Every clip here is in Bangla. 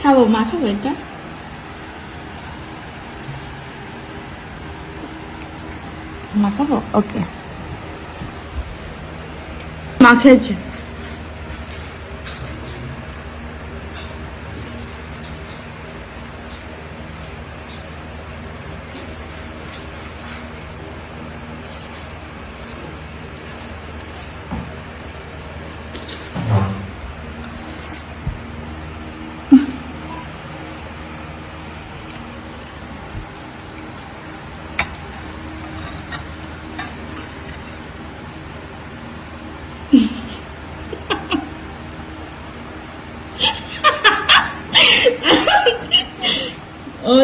খাবো মা খাবো এটা মা খাবো ওকে মা খেয়েছে ও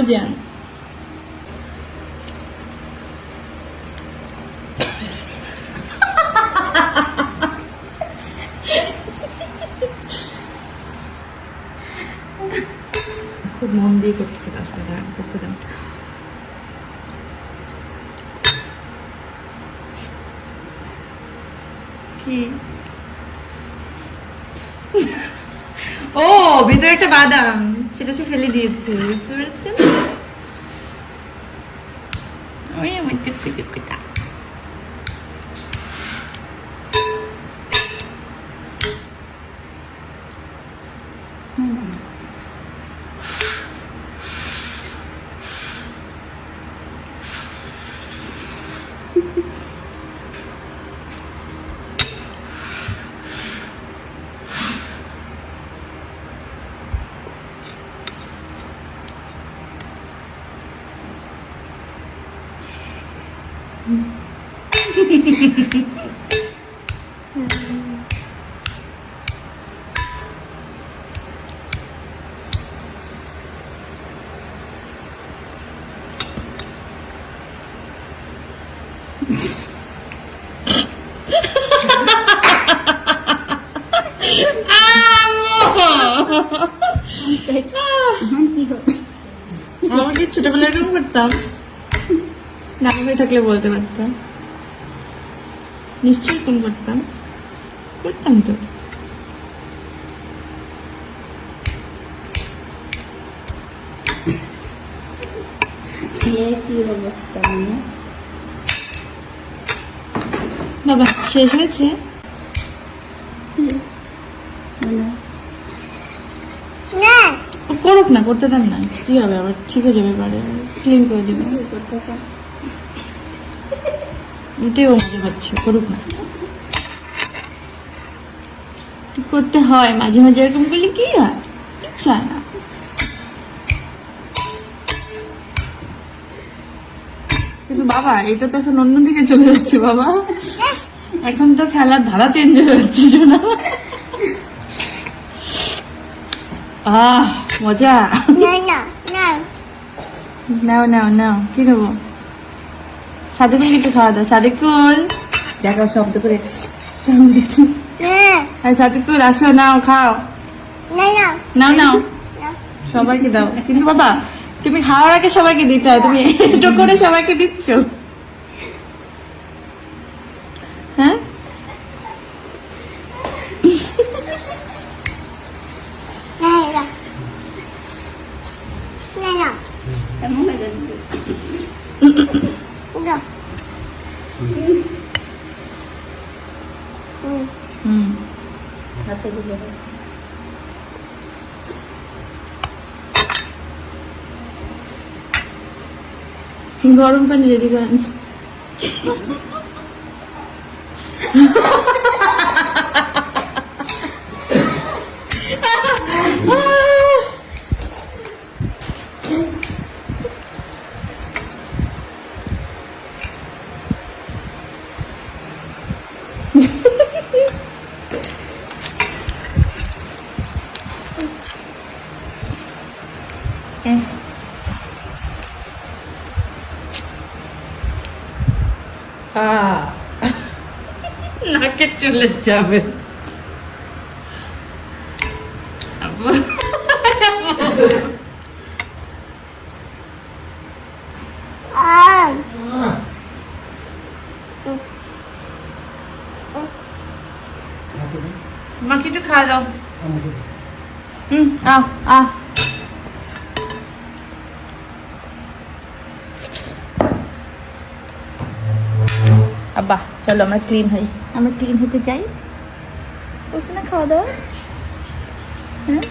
কি? ও, ভিতরে একটা বাদাম। সেটা সে ফেলে দিয়েছে, বুঝতে পেরেছেন? ওই আমার টুকু টুকুটা আমাকে ছোটবেলায় এরকম করতাম নানা ভাই থাকলে বলতে পারতাম। নিশ্চয়ই ফোন করতাম। করতাম তো। বাবা শেষ হয়েছে? করুক না করতে দেন না। কি হবে আবার? ঠিক হয়ে যাবে এবারে। ক্লিন করে দেবে। ও মজা পাচ্ছে করুক না। করতে হয়? মাঝে মাঝে এরকম করলে কি হয়? হয় না। কিন্তু বাবা এটা তো এখন অন্যদিকে চলে যাচ্ছে বাবা। এখন তো খেলার ধারা চেঞ্জ হয়ে যাচ্ছে শোনা। আহ মজা। নাও নাও নাও কি নেব সাদিকুল একটু খাওয়া দাও। সাদিকুল। দেখো শব্দ করে। হ্যাঁ। সাদিকুল আসো নাও খাও। নাও নাও। সবাইকে দাও। কিন্তু বাবা তুমি খাওয়ার আগে সবাইকে দিতে হয়। তুমি একটু করে সবাইকে দিচ্ছ। হ্যাঁ? এমন হয়ে যাবে। হুম হাতে গুলো গরম পানি রেডি করেন। em নাকে চলে যাবে মাকে একটু খাওয়া দাও হুম আও আ আব্বা, চলো আমরা ক্লিন হই। আমরা ক্লিন হতে যাই। বসে না খাওয়া দাওয়া? হ্যাঁ?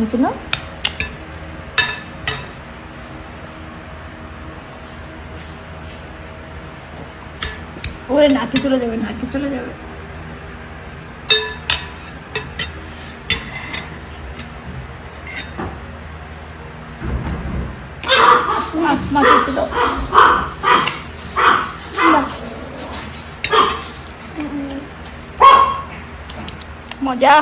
নতুন না? ওরে নাকি চলে যাবে নাকি চলে যাবে। মা মা খেতে দাও দাও। মজা